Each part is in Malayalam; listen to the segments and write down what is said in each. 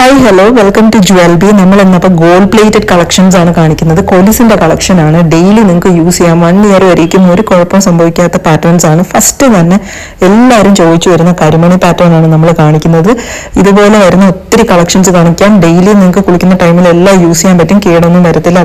Hi hello welcome to jewel B നമ്മൾ ഇന്നിപ്പോൾ ഗോൾഡ് പ്ലേറ്റഡ് കളക്ഷൻസ് ആണ് കാണിക്കുന്നത്. കൊലിസിന്റെ കളക്ഷൻ ആണ്. ഡെയിലി നിങ്ങൾക്ക് യൂസ് ചെയ്യാം. വൺ ഇയർ വരേക്കും ഒരു കുഴപ്പം സംഭവിക്കാത്ത പാറ്റേൺസ് ആണ്. ഫസ്റ്റ് തന്നെ എല്ലാവരും ചോദിച്ചു വരുന്ന കരിമണി പാറ്റേൺ ആണ് നമ്മൾ കാണിക്കുന്നത്. ഇതുപോലെ വരുന്ന ഒത്തിരി കളക്ഷൻസ് കാണിക്കാം. ഡെയിലി നിങ്ങൾക്ക് കുളിക്കുന്ന ടൈമിൽ എല്ലാം യൂസ് ചെയ്യാൻ പറ്റും. കേടൊന്നും വരത്തില്ല.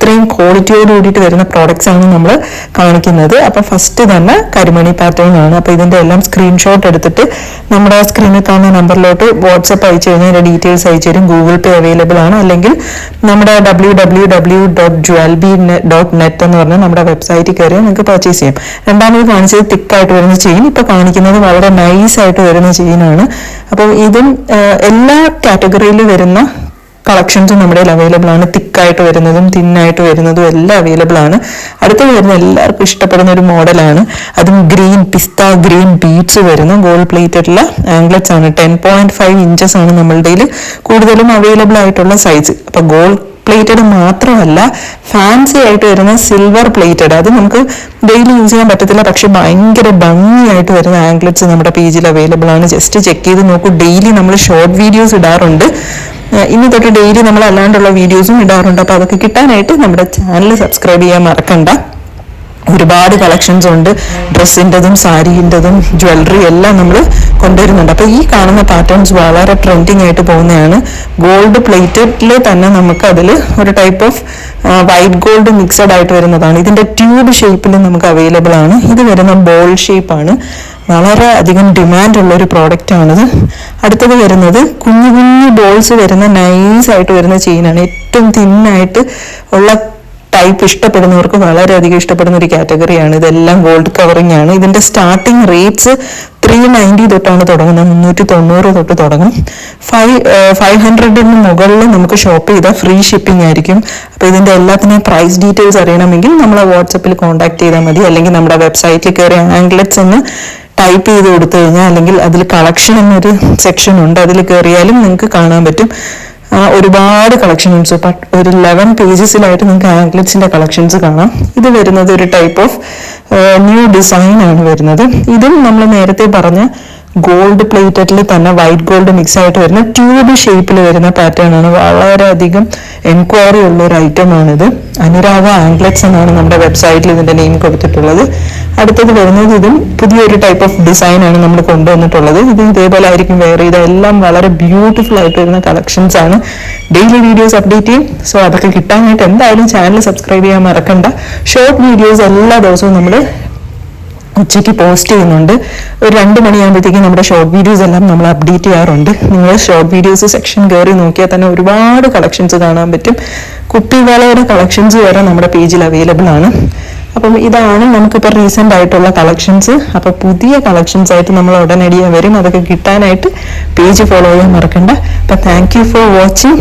അത്രയും ക്വാളിറ്റിയോട് കൂടിയിട്ട് വരുന്ന പ്രോഡക്റ്റ്സ് ആണ് നമ്മൾ കാണിക്കുന്നത്. അപ്പം ഫസ്റ്റ് തന്നെ കരിമണി പാറ്റേൺ ആണ്. അപ്പം ഇതിന്റെ എല്ലാം സ്ക്രീൻഷോട്ട് എടുത്തിട്ട് നമ്മുടെ സ്ക്രീനിൽ കാണുന്ന നമ്പറിലോട്ട് വാട്സപ്പ് അയച്ചു കഴിഞ്ഞാൽ അതിന്റെ ഡീറ്റെയിൽസ് അയച്ചു തരും. ഗൂഗിൾ പേ അവൈലബിൾ ആണ്. അല്ലെങ്കിൽ നമ്മുടെ W W W dot jewelb dot net എന്ന് പറഞ്ഞാൽ നമ്മുടെ വെബ്സൈറ്റിൽ കയറി നിങ്ങൾക്ക് പർച്ചേസ് ചെയ്യാം. രണ്ടാമത് കാണിച്ചത് തിക്കായിട്ട് വരുന്ന ചെയിൻ ഇപ്പം കാണിക്കുന്നത് വളരെ നൈസായിട്ട് വരുന്ന ചെയിനാണ് അപ്പോൾ ഇതും എല്ലാ കാറ്റഗറിയിൽ വരുന്ന കളക്ഷൻസും നമ്മുടെ അവൈലബിൾ ആണ്. തിക്കായിട്ട് വരുന്നതും തിന്നായിട്ട് വരുന്നതും എല്ലാം അവൈലബിൾ ആണ്. അടുത്ത് വരുന്ന എല്ലാവർക്കും ഇഷ്ടപ്പെടുന്ന ഒരു മോഡലാണ് അതും ഗ്രീൻ പിസ്ത ഗ്രീൻ ബീഡ്സ് വരുന്നു. ഗോൾഡ് പ്ലേറ്റഡുള്ള ആംഗ്ലറ്റ്സ് ആണ്. ടെൻ പോയിന്റ് ഫൈവ് ഇഞ്ചസ് ആണ് നമ്മളുടെ കൂടുതലും അവൈലബിൾ ആയിട്ടുള്ള സൈസ് അപ്പൊ ഗോൾഡ് പ്ലേറ്റഡ് മാത്രമല്ല ഫാൻസി ആയിട്ട് വരുന്ന സിൽവർ പ്ലേറ്റഡ് അത് നമുക്ക് ഡെയിലി യൂസ് ചെയ്യാൻ പറ്റത്തില്ല. പക്ഷെ ഭയങ്കര ഭംഗിയായിട്ട് വരുന്ന ആംഗ്ലറ്റ്സ് നമ്മുടെ പേജിൽ അവൈലബിൾ ആണ്. ജസ്റ്റ് ചെക്ക് ചെയ്ത് നോക്കൂ. ഡെയിലി നമ്മൾ ഷോർട്ട് വീഡിയോസ് ഇടാറുണ്ട്. ഇനി തൊട്ട് ഡെയിലി നമ്മൾ അല്ലാണ്ടുള്ള വീഡിയോസും ഇടാറുണ്ട്. അപ്പോൾ അതൊക്കെ കിട്ടാനായിട്ട് നമ്മുടെ ചാനൽ സബ്സ്ക്രൈബ് ചെയ്യാൻ മറക്കണ്ട. ഒരുപാട് കളക്ഷൻസ് ഉണ്ട്. ഡ്രസ്സിന്റെതും സാരീന്റെതും ജ്വല്ലറി എല്ലാം നമ്മൾ കൊണ്ടുവരുന്നുണ്ട്. അപ്പോൾ ഈ കാണുന്ന പാറ്റേൺസ് വളരെ ട്രെൻഡിങ് ആയിട്ട് പോകുന്നതാണ്. ഗോൾഡ് പ്ലേറ്റഡിൽ തന്നെ നമുക്ക് അതിൽ ഒരു type of white gold mixed ആയിട്ട് വരുന്നതാണ്. ഇതിന്റെ ട്യൂബ് ഷേപ്പിൽ നമുക്ക് അവൈലബിൾ ആണ്. ഇത് വരുന്ന ബോൾ ഷേപ്പാണ് വളരെ അധികം ഡിമാൻഡ് ഉള്ള ഒരു പ്രോഡക്റ്റ് ആണിത് അടുത്തത് വരുന്നത് കുഞ്ഞു കുഞ്ഞു ബോൾസ് വരുന്ന നൈസ് ആയിട്ട് വരുന്ന ചെയിനാണ് ഏറ്റവും തിന്നായിട്ട് ഉള്ള ടൈപ്പ് ഇഷ്ടപ്പെടുന്നവർക്ക് വളരെയധികം ഇഷ്ടപ്പെടുന്ന ഒരു കാറ്റഗറിയാണ് ഇതെല്ലാം ഗോൾഡ് കവറിംഗ് ആണ്. ഇതിന്റെ സ്റ്റാർട്ടിംഗ് റേറ്റ്സ് ത്രീ നയന്റി തൊട്ടാണ് തുടങ്ങുന്നത്. മുന്നൂറ്റി തൊണ്ണൂറ് തൊട്ട് തുടങ്ങും. ഫൈവ് ഫൈവ് ഹൺഡ്രഡിന് മുകളിൽ നമുക്ക് ഷോപ്പ് ചെയ്താൽ ഫ്രീ ഷിപ്പിംഗ് ആയിരിക്കും. അപ്പോൾ ഇതിന്റെ എല്ലാത്തിനെയും പ്രൈസ് ഡീറ്റെയിൽസ് അറിയണമെങ്കിൽ നമ്മളെ വാട്സപ്പിൽ കോൺടാക്ട് ചെയ്താൽ മതി. അല്ലെങ്കിൽ നമ്മുടെ വെബ്സൈറ്റിൽ കയറി ആംഗ്ലറ്റ്സ് എന്ന് ടൈപ്പ് ചെയ്ത് കൊടുത്തു കഴിഞ്ഞാൽ അല്ലെങ്കിൽ അതിൽ കളക്ഷൻ എന്നൊരു സെക്ഷൻ ഉണ്ട്. അതിൽ കയറിയാലും നിങ്ങൾക്ക് കാണാൻ പറ്റും. ഒരുപാട് കളക്ഷൻസ് ഒരു ലെവൻ പേജസിലായിട്ട് നിങ്ങൾക്ക് ആംഗ്ലറ്റ്സിന്റെ കളക്ഷൻസ് കാണാം. ഇത് വരുന്നത് ഒരു ടൈപ്പ് ഓഫ് ന്യൂ ഡിസൈൻ ആണ് വരുന്നത്. ഇതും നമ്മൾ നേരത്തെ പറഞ്ഞ ഗോൾഡ് പ്ലേറ്റഡിൽ തന്നെ വൈറ്റ് ഗോൾഡ് മിക്സ് ആയിട്ട് വരുന്ന ട്യൂബ് ഷേപ്പിൽ വരുന്ന പാറ്റേൺ ആണ്. വളരെയധികം എൻക്വയറി ഉള്ള ഒരു ഐറ്റം ആണിത്. അനുരാഗ ആംഗ്ലറ്റ്സ് എന്നാണ് നമ്മുടെ വെബ്സൈറ്റിൽ ഇതിന്റെ നെയിം കൊടുത്തിട്ടുള്ളത്. അടുത്തത് വരുന്നത് ഇതും പുതിയൊരു ടൈപ്പ് ഓഫ് ഡിസൈൻ ആണ് നമ്മൾ കൊണ്ടുവന്നിട്ടുള്ളത്. ഇത് ഇതേപോലെ ആയിരിക്കും വെയർ ഇതെല്ലാം വളരെ ബ്യൂട്ടിഫുൾ ആയിട്ട് വരുന്ന കളക്ഷൻസ് ആണ്. ഡെയിലി വീഡിയോസ് അപ്ഡേറ്റ് ചെയ്യും. സോ അതൊക്കെ കിട്ടാനായിട്ട് എന്തായാലും ചാനൽ സബ്സ്ക്രൈബ് ചെയ്യാൻ മറക്കണ്ട. ഷോർട്ട് വീഡിയോസ് എല്ലാ ദിവസവും നമ്മൾ ഉച്ചയ്ക്ക് പോസ്റ്റ് ചെയ്യുന്നുണ്ട്. ഒരു രണ്ട് മണിയാകുമ്പോഴത്തേക്കും നമ്മുടെ ഷോർട്ട് വീഡിയോസ് എല്ലാം നമ്മൾ അപ്ഡേറ്റ് ചെയ്യാറുണ്ട്. നിങ്ങൾ ഷോർട്ട് വീഡിയോസ് സെക്ഷൻ കയറി നോക്കിയാൽ തന്നെ ഒരുപാട് കളക്ഷൻസ് കാണാൻ പറ്റും. കുപ്പിവളയുടെ കളക്ഷൻസ് വരെ നമ്മുടെ പേജിൽ അവൈലബിൾ ആണ്. അപ്പം ഇതാണ് നമുക്കിപ്പോൾ റീസെന്റ് ആയിട്ടുള്ള കളക്ഷൻസ് അപ്പോൾ പുതിയ കളക്ഷൻസ് ആയിട്ട് നമ്മൾ ഉടനടിയെ വരും. അതൊക്കെ കിട്ടാനായിട്ട് പേജ് ഫോളോ ചെയ്യാൻ മറക്കണ്ട. അപ്പം താങ്ക് ഫോർ വാച്ചിങ്